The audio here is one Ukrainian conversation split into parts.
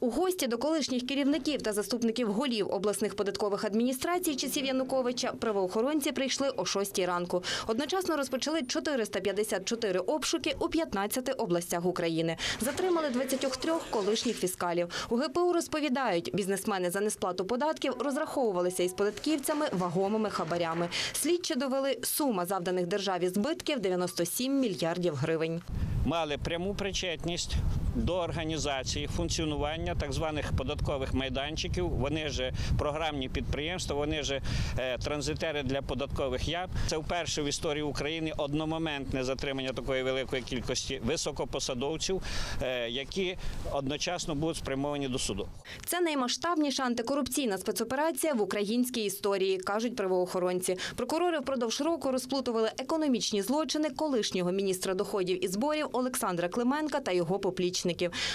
У гості до колишніх керівників та заступників голів обласних податкових адміністрацій часів Януковича правоохоронці прийшли о 6 ранку. Одночасно розпочали 454 обшуки у 15 областях України. Затримали 23 колишніх фіскалів. У ГПУ розповідають, бізнесмени за несплату податків розраховувалися із податківцями вагомими хабарями. Слідчі довели сума завданих державі збитків 97 мільярдів гривень. мали пряму причетність до організації функціонування так званих податкових майданчиків. Вони ж програмні підприємства, вони ж е, транзитери для податкових яб. Це вперше в історії України одномоментне затримання такої великої кількості високопосадовців, е, які одночасно будуть спрямовані до суду. Це наймасштабніша антикорупційна спецоперація в українській історії, кажуть правоохоронці. Прокурори впродовж року розплутували економічні злочини колишнього міністра доходів і зборів Олександра Клименка та його поплічників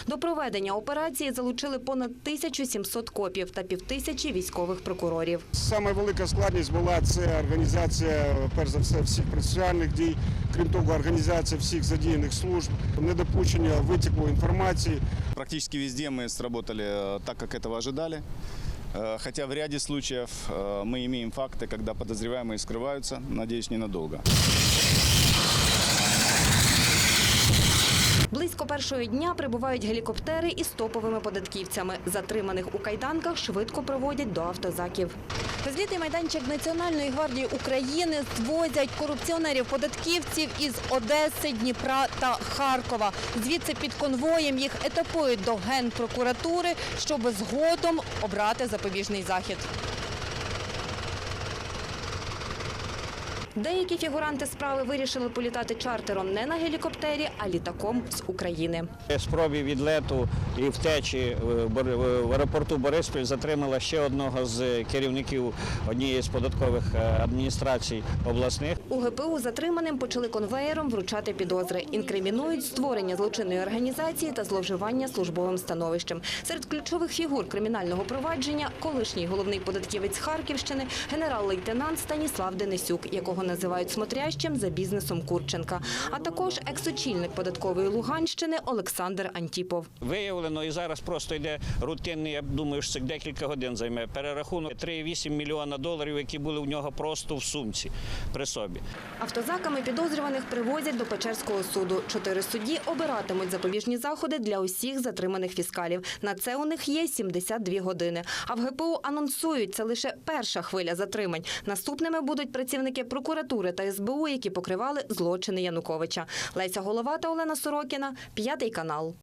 До проведення операції залучили понад 1700 копів та півтисячі військових прокурорів. Саме велика складність була це організація, перш за все, всіх процесуальних дій, крім того, організація всіх задіяних служб, недопущення витіку інформації. Практически везде мы сработали э, так, как этого ожидали. Э, Хотя в ряде случаев э, мы имеем факты, когда подозреваемые скрываются, надеюсь, ненадолго. Першого дня прибувають гелікоптери із топовими податківцями. Затриманих у кайданках швидко проводять до автозаків. Безлітний майданчик Національної гвардії України звозять корупціонерів-податківців із Одеси, Дніпра та Харкова. Звідси під конвоєм їх етапують до генпрокуратури, щоб згодом обрати запобіжний захід. Деякі фігуранти справи вирішили політати чартером не на гелікоптері, а літаком з України. Спробі відлету і втечі е, в Бор- в аеропорту Бориспіль затримала ще одного з керівників однієї з податкових е, адміністрацій обласних. У ГПУ затриманим почали конвеєром вручати підозри. Інкримінують створення злочинної організації та зловживання службовим становищем. Серед ключових фігур кримінального провадження колишній головний податківець Харківщини, генерал-лейтенант Станіслав Денисюк, якого називають смотрящим за бізнесом Курченка, а також екс-очільник податкової Луганщини Олександр Антіпов. Виявлено і зараз просто йде рутинний, я думаю, що це декілька годин займе перерахунок 3,8 мільйона доларів, які були у нього просто в сумці при собі. Автозаками підозрюваних привозять до Печерського суду. Чотири судді обиратимуть запобіжні заходи для усіх затриманих фіскалів. На це у них є 72 години. А в ГПУ анонсують, це лише перша хвиля затримань. Наступними будуть працівники прокуратури та СБУ, які покривали злочини Януковича. Леся Голова та Олена Сорокіна, п'ятий канал.